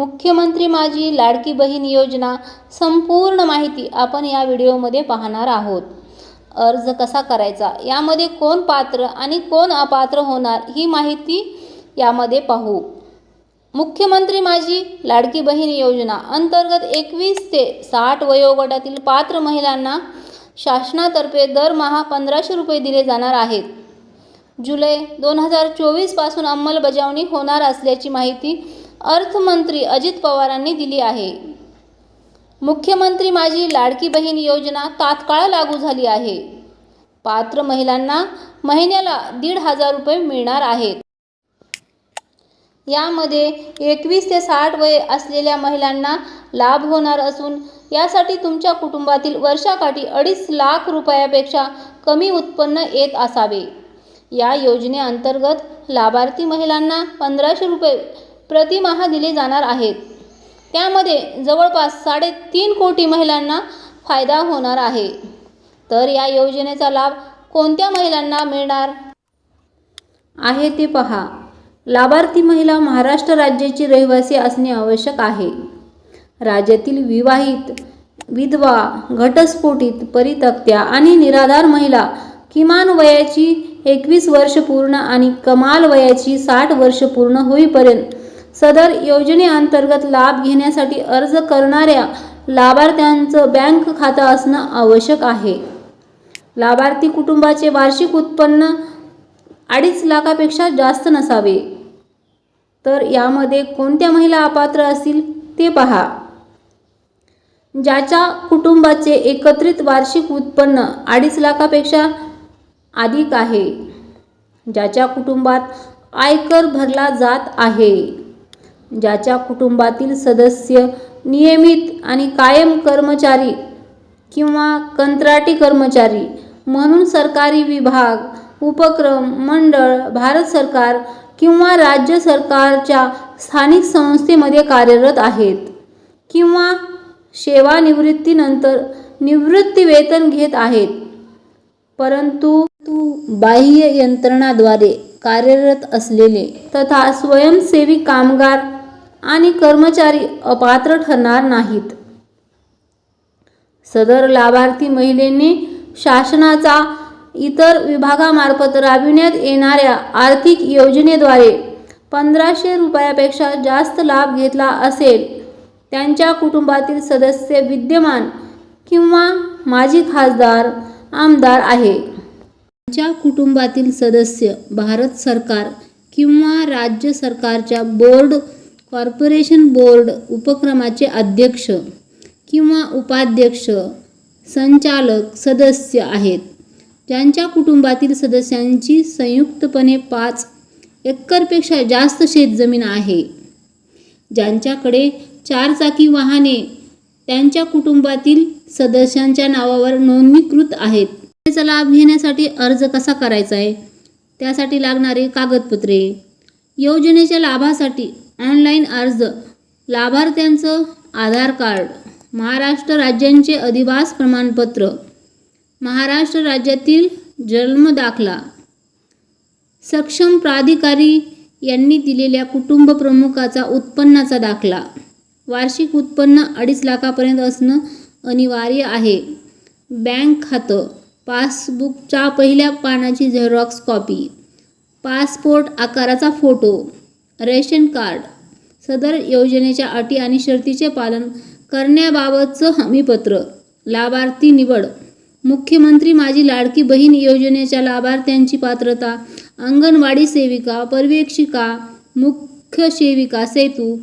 मुख्यमंत्री माझी लाडकी बहीण योजना संपूर्ण माहिती आपण या व्हिडिओमध्ये पाहणार आहोत. अर्ज कसा करायचा? यामध्ये कोण पात्र आणि कोण अपात्र होणार ही माहिती यामध्ये पाहू. मुख्यमंत्री माझी लाडकी बहीण योजना अंतर्गत एकवीस ते साठ वयोगटातील पात्र महिलांना शासनातर्फे दरमहा पंधराशे रुपये दिले जाणार आहेत. जुलै दोन हजार चोवीसपासून अंमलबजावणी होणार असल्याची माहिती अर्थमंत्री अजित पवारांनी दिली आहे. मुख्यमंत्री माझी लाडकी बहीण योजना तात्काळ लागू झाली आहे. पात्र महिलांना महिन्याला दीड हजार रुपये मिळणार आहेत. यामध्ये एकवीस ते साठ वय असलेल्या महिलांना लाभ होणार असून यासाठी तुमच्या कुटुंबातील वर्षाकाठी अडीच लाख रुपयापेक्षा कमी उत्पन्न येत असावे. या योजनेअंतर्गत लाभार्थी महिलांना पंधराशे रुपये प्रतिमहा दिले जाणार आहेत. त्यामध्ये जवळपास साडेतीन कोटी महिलांना फायदा होणार आहे. तर या योजनेचा लाभ कोणत्या महिलांना मिळणार? आहे ते पहा. लाभार्थी महिला महाराष्ट्र राज्याची रहिवासी असणे आवश्यक आहे. राज्यातील विवाहित विधवा घटस्फोटित परितक्त्या आणि निराधार महिला किमान वयाची एकवीस वर्ष पूर्ण आणि कमाल वयाची साठ वर्ष पूर्ण होईपर्यंत सदर योजनेअंतर्गत लाभ घेण्यासाठी अर्ज करणाऱ्या लाभार्थ्यांचं बँक खातं असणं आवश्यक आहे. लाभार्थी कुटुंबाचे वार्षिक उत्पन्न अडीच लाखापेक्षा जास्त नसावे. तर यामध्ये कोणत्या महिला अपात्र असतील ते पहा. ज्याच्या कुटुंबाचे एकत्रित वार्षिक उत्पन्न अडीच लाखापेक्षा अधिक आहे ज्याच्या कुटुंबात आयकर भरला जात आहे. ज्याच्या कुटुंबातील सदस्य नियमित आणि कायम कर्मचारी किंवा कंत्राटी कर्मचारी म्हणून सरकारी विभाग उपक्रम मंडळ भारत सरकार किंवा राज्य सरकारच्या स्थानिक संस्थेमध्ये कार्यरत आहेत किंवा सेवानिवृत्तीनंतर निवृत्ती वेतन घेत आहेत. परंतु बाह्य यंत्रणाद्वारे कार्यरत असलेले तथा स्वयंसेवी कामगार आणि कर्मचारी अपात्र ठरणार नाहीत. सदर लाभार्थी महिलेने शासनाचा इतर विभागामार्फत राबविण्यात येणाऱ्या आर्थिक योजनेद्वारे पंधराशे रुपयापेक्षा जास्त लाभ घेतला असेल. त्यांच्या कुटुंबातील सदस्य विद्यमान किंवा माजी खासदार आमदार आहे. त्यांच्या कुटुंबातील सदस्य भारत सरकार किंवा राज्य सरकारच्या बोर्ड कॉर्पोरेशन बोर्ड उपक्रमाचे अध्यक्ष किंवा उपाध्यक्ष संचालक सदस्य आहेत. ज्यांच्या कुटुंबातील सदस्यांची संयुक्तपणे पाच एकरपेक्षा जास्त शेतजमीन आहे. ज्यांच्याकडे चारचाकी वाहने त्यांच्या कुटुंबातील सदस्यांच्या नावावर नोंदणीकृत आहेत. त्याचा लाभ घेण्यासाठी अर्ज कसा करायचा आहे? त्यासाठी लागणारी कागदपत्रे. योजनेच्या लाभासाठी ऑनलाईन अर्ज लाभार्थ्यांचं आधार कार्ड महाराष्ट्र राज्यांचे अधिवास प्रमाणपत्र महाराष्ट्र राज्यातील जन्म दाखला. सक्षम प्राधिकारी यांनी दिलेल्या कुटुंब प्रमुखाचा उत्पन्नाचा दाखला. वार्षिक उत्पन्न अडीच लाखापर्यंत असणं अनिवार्य आहे. बँक खातं पासबुकच्या पहिल्या पानाची झेरॉक्स कॉपी पासपोर्ट आकाराचा फोटो रेशन कार्ड सदर योजनेच्या अटी आणि शर्तीचे पालन करण्याबाबतचं हमीपत्र लाभार्थी निवड मुख्यमंत्री माझी लाडकी बहीण योजनेच्या लाभार्थ्यांची पात्रता अंगणवाडी सेविका पर्यवेक्षिका मुख्य सेविका सेतू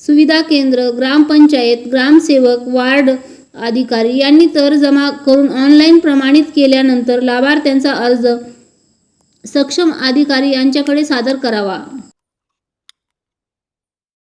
सुविधा केंद्र ग्रामपंचायत ग्रामसेवक वार्ड अधिकारी यांनी तर जमा करून ऑनलाईन प्रमाणित केल्यानंतर लाभार्थ्यांचा अर्ज सक्षम अधिकारी यांच्याकडे सादर करावा.